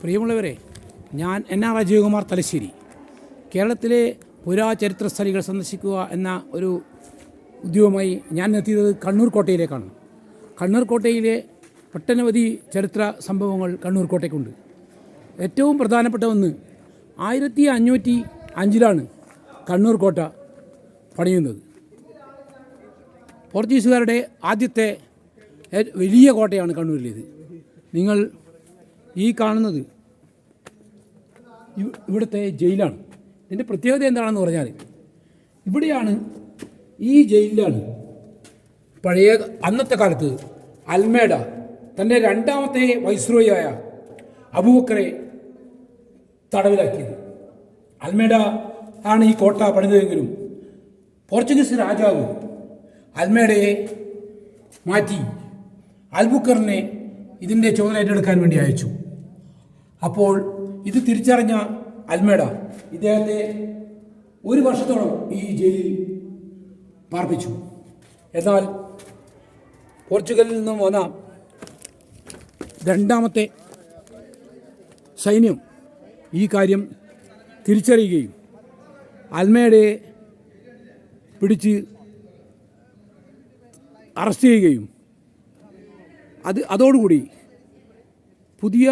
പ്രിയമുള്ളവരെ ഞാൻ N R Ajayakumar Thalassery. കേരളത്തിലെ പുരാചരിത്ര സ്ഥലികൾ സന്ദർശിക്കുക എന്ന ഒരു ഉദ്യോഗമായി ഞാൻ എത്തിയത് കണ്ണൂർ കോട്ടയിലേക്കാണ്. കണ്ണൂർ കോട്ടയിലെ ഒട്ടനവധി ചരിത്ര സംഭവങ്ങൾ കണ്ണൂർ കോട്ടയ്ക്കുണ്ട്. ഏറ്റവും പ്രധാനപ്പെട്ട ഒന്ന് ആയിരത്തി അഞ്ഞൂറ്റി അഞ്ചിലാണ് കണ്ണൂർ കോട്ട പണിയുന്നത്. പോർച്ചുഗീസുകാരുടെ ആദ്യത്തെ വലിയ കോട്ടയാണ് കണ്ണൂരിലേത്. നിങ്ങൾ ഈ കാണുന്നത് ഇവ- ഇവിടുത്തെ ജയിലാണ്. ഇതിന്റെ പ്രത്യേകത എന്താണെന്ന് പറഞ്ഞാൽ ഇവിടെയാണ് ഈ ജയിലിലാണ് പഴയ അന്നത്തെ കാലത്ത് അൽമേഡ തന്റെ രണ്ടാമത്തെ വൈസ്രോയായ അബൂബക്കറെ തടവിലാക്കിയത്. അൽമേഡ ആണ് ഈ കോട്ട പണിതെങ്കിലും പോർച്ചുഗീസ് രാജാവ് അൽമേഡയെ മാറ്റി അൽബുക്കറിനെ ഇതിന്റെ ചുമതല ഏറ്റെടുക്കാൻ വേണ്ടി അയച്ചു. അപ്പോൾ ഇത് തിരിച്ചറിഞ്ഞ അൽമേഡ ഇദ്ദേഹത്തെ ഒരു വർഷത്തോളം ഈ ജയിലിൽ പാർപ്പിച്ചു. എന്നാൽ പോർച്ചുഗലിൽ നിന്നും വന്ന രണ്ടാമത്തെ സൈന്യം ഈ കാര്യം തിരിച്ചറിയുകയും അൽമേഡയെ പിടിച്ച് അറസ്റ്റ് ചെയ്യുകയും അത് അതോടുകൂടി പുതിയ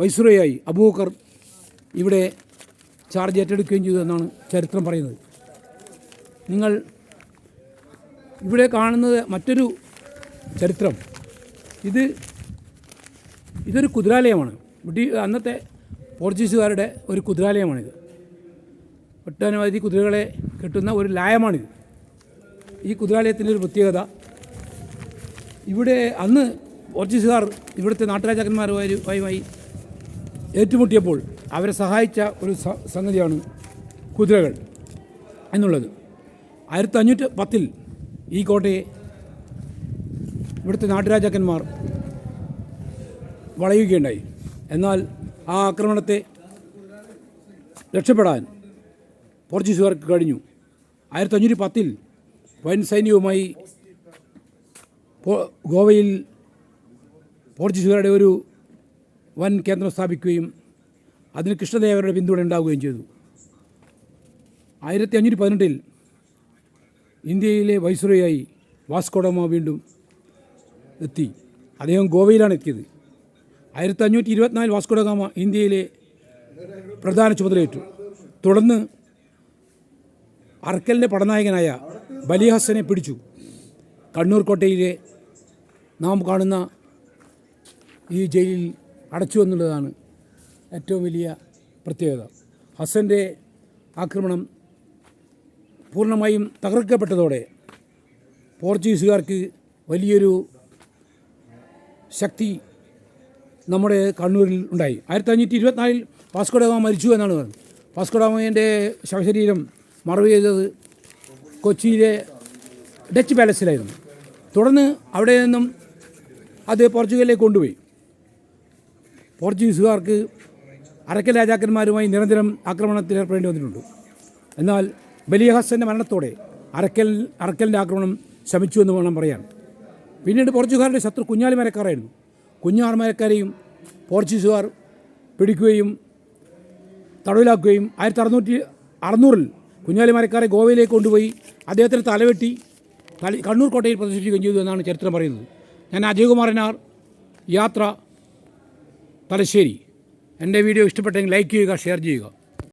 വൈസ്രോയായി അബൂബക്കർ ഇവിടെ ചാർജ് ഏറ്റെടുക്കുകയും ചെയ്തു എന്നാണ് ചരിത്രം പറയുന്നത്. നിങ്ങൾ ഇവിടെ കാണുന്നത് മറ്റൊരു ചരിത്രം. ഇത് ഇതൊരു കുതിരാലയമാണ്. ബ്രിട്ടീ അന്നത്തെ പോർച്ചുഗീസുകാരുടെ ഒരു കുതിരാലയമാണിത്. ഒട്ടനവധി കുതിരകളെ കെട്ടുന്ന ഒരു ലായമാണിത്. ഈ കുതിരാലയത്തിന്റെ ഒരു പ്രത്യേകത ഇവിടെ അന്ന് പോർച്ചുഗീസുകാർ ഇവിടുത്തെ നാട്ടുരാജാക്കന്മാരുമായി ഏറ്റുമുട്ടിയപ്പോൾ അവരെ സഹായിച്ച ഒരു സംഗതിയാണ് കുതിരകൾ എന്നുള്ളത്. ആയിരത്തി അഞ്ഞൂറ്റി പത്തിൽ ഈ കോട്ടയെ ഇവിടുത്തെ നാട്ടുരാജാക്കന്മാർ വളയുകയുണ്ടായി. എന്നാൽ ആ ആക്രമണത്തെ രക്ഷപ്പെടാൻ പോർച്ചുഗീസുകാർക്ക് കഴിഞ്ഞു. ആയിരത്തി അഞ്ഞൂറ്റി പത്തിൽ വൻ സൈന്യവുമായി ഗോവയിൽ പോർച്ചുഗീസുകാരുടെ ഒരു വൻ കേന്ദ്രം സ്ഥാപിക്കുകയും അതിന് കൃഷ്ണദേവരുടെ പിന്തുണ ഉണ്ടാവുകയും ചെയ്തു. ആയിരത്തി അഞ്ഞൂറ്റി പതിനെട്ടിൽ ഇന്ത്യയിലെ വൈസ്രോയായി വാസ്കോഡമ വീണ്ടും എത്തി. അദ്ദേഹം ഗോവയിലാണ് എത്തിയത്. ആയിരത്തി അഞ്ഞൂറ്റി ഇരുപത്തിനാല് വാസ്കോഡഗാമ ഇന്ത്യയിലെ പ്രധാന ചുമതലയേറ്റു. തുടർന്ന് അർക്കലിന്റെ പടനായകനായ ബലിഹസനെ പിടിച്ചു. കണ്ണൂർ കോട്ടയിലെ നാം കാണുന്ന ഈ ജയിലിൽ അടച്ചു എന്നുള്ളതാണ് ഏറ്റവും വലിയ പ്രത്യേകത. ഹസന്റെ ആക്രമണം പൂർണമായും തകർക്കപ്പെട്ടതോടെ പോർച്ചുഗീസുകാർക്ക് വലിയൊരു ശക്തി നമ്മുടെ കണ്ണൂരിൽ ഉണ്ടായി. ആയിരത്തി അഞ്ഞൂറ്റി ഇരുപത്തിനാലിൽ വാസ്കോഡഗാമ മരിച്ചു എന്നാണ് പറഞ്ഞത്. വാസ്കോഡഗാമയുടെ ശവശരീരം മറവ് ചെയ്തത് കൊച്ചിയിലെ ഡച്ച് പാലസിലായിരുന്നു. തുടർന്ന് അവിടെ നിന്നും അത് പോർച്ചുഗലിലേക്ക് കൊണ്ടുപോയി. പോർച്ചുഗീസുകാർക്ക് അറക്കൽ രാജാക്കന്മാരുമായി നിരന്തരം ആക്രമണത്തിൽ ഏർപ്പെടേണ്ടി വന്നിട്ടുണ്ട്. എന്നാൽ ബലിയഹസ്സന്റെ മരണത്തോടെ അറക്കൽ അറക്കലിന്റെ ആക്രമണം ശമിച്ചു എന്ന് വേണം പറയാൻ. പിന്നീട് പോർച്ചുഗാരുടെ ശത്രു കുഞ്ഞാലിമരക്കാരായിരുന്നു കുഞ്ഞാലിമരക്കാരെയും പോർച്ചുഗീസുകാർ പിടിക്കുകയും തടവിലാക്കുകയും ആയിരത്തി അറുന്നൂറ്റി അറുന്നൂറിൽ കുഞ്ഞാലിമരക്കാരെ ഗോവയിലേക്ക് കൊണ്ടുപോയി അദ്ദേഹത്തിന് തലവെട്ടി തല കണ്ണൂർ കോട്ടയിൽ പ്രദർശിപ്പിക്കുകയും ചെയ്തു എന്നാണ് ചരിത്രം പറയുന്നത്. ഞാൻ അജയകുമാരനാർ യാത്ര തലശ്ശേരി. എന്റെ വീഡിയോ ഇഷ്ടപ്പെട്ടെങ്കിൽ ലൈക്ക് ചെയ്യുക ഷെയർ ചെയ്യുക.